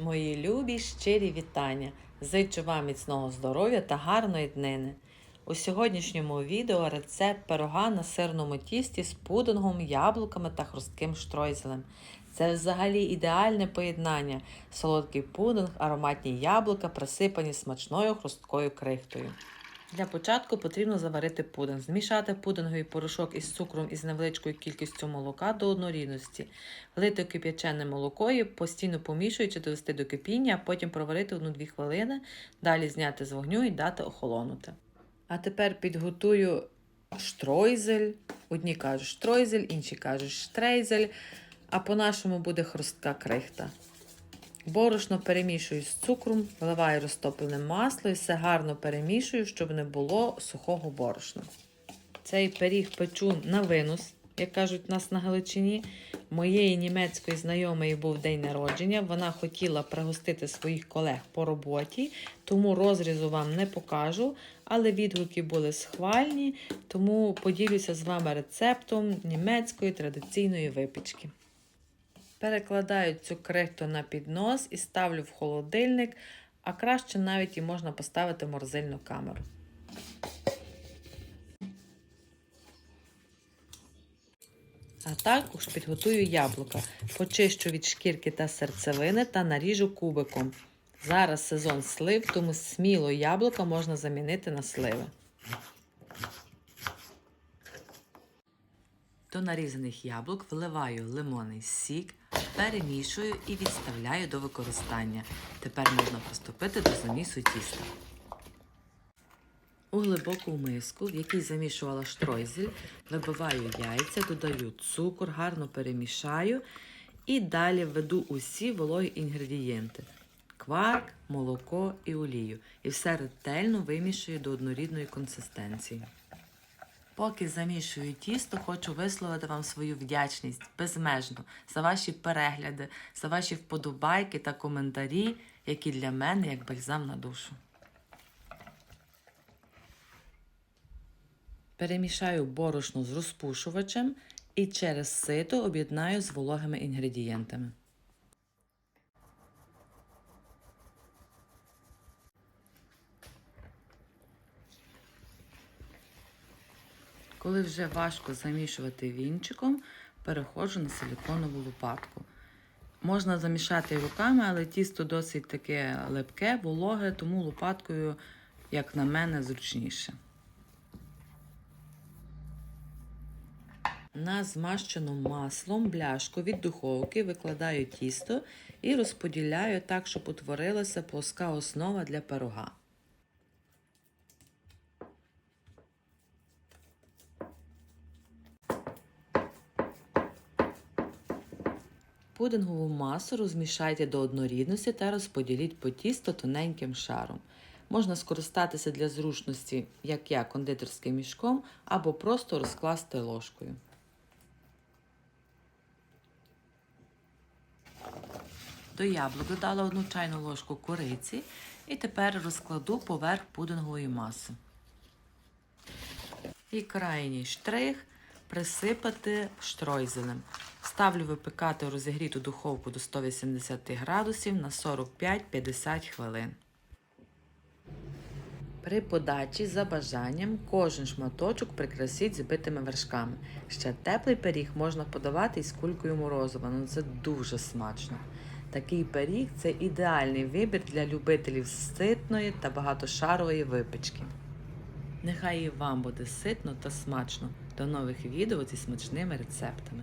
Мої любі щирі вітання! Зичу вам міцного здоров'я та гарної днини. У сьогоднішньому відео рецепт пирога на сирному тісті з пудингом, яблуками та хрустким штройзелем. Це взагалі ідеальне поєднання. Солодкий пудинг, ароматні яблука, присипані смачною хрусткою крихтою. Для початку потрібно заварити пудинг. Змішати пудинговий порошок із цукром і з невеличкою кількістю молока до однорідності. Влити кип'ячене молоко і постійно помішуючи довести до кипіння, а потім проварити 1-2 хвилини, далі зняти з вогню і дати охолонути. А тепер підготую штройзель. Одні кажуть штройзель, інші кажуть штрейзель, а по-нашому буде хрустка крихта. Борошно перемішую з цукром, вливаю розтоплене масло і все гарно перемішую, щоб не було сухого борошна. Цей пиріг печу на винос, як кажуть у нас на Галичині. Моєї німецької знайомої був день народження. Вона хотіла пригостити своїх колег по роботі, тому розрізу вам не покажу, але відгуки були схвальні, тому поділюся з вами рецептом німецької традиційної випічки. Перекладаю цю крихту на піднос і ставлю в холодильник, а краще навіть і можна поставити в морозильну камеру. А також підготую яблука, почищу від шкірки та серцевини та наріжу кубиком. Зараз сезон слив, тому сміло яблука можна замінити на сливи. До нарізаних яблук вливаю лимонний сік, перемішую і відставляю до використання. Тепер можна приступити до замісу тіста. У глибоку миску, в якій замішувала штройзель, вибиваю яйця, додаю цукор, гарно перемішаю і далі введу усі вологі інгредієнти: кварк, молоко і олію. І все ретельно вимішую до однорідної консистенції. Поки замішую тісто, хочу висловити вам свою вдячність безмежно за ваші перегляди, за ваші вподобайки та коментарі, які для мене як бальзам на душу. Перемішаю борошно з розпушувачем і через сито об'єднаю з вологими інгредієнтами. Коли вже важко замішувати вінчиком, переходжу на силіконову лопатку. Можна замішати руками, але тісто досить таке липке, вологе, тому лопаткою, як на мене, зручніше. На змащену маслом бляшку від духовки викладаю тісто і розподіляю так, щоб утворилася плоска основа для пирога. Пудингову масу розмішайте до однорідності та розподіліть по тісто тоненьким шаром. Можна скористатися для зручності, як я, кондитерським мішком, або просто розкласти ложкою. До яблук додала одну чайну ложку кориці і тепер розкладу поверх пудингової маси. І крайній штрих присипати штройзелем. Ставлю випікати розігріту духовку до 180 градусів на 45-50 хвилин. При подачі за бажанням кожен шматочок прикрасіть збитими вершками. Ще теплий пиріг можна подавати із кулькою морозива, ну це дуже смачно. Такий пиріг це ідеальний вибір для любителів ситної та багатошарової випічки. Нехай і вам буде ситно та смачно. До нових відео зі смачними рецептами.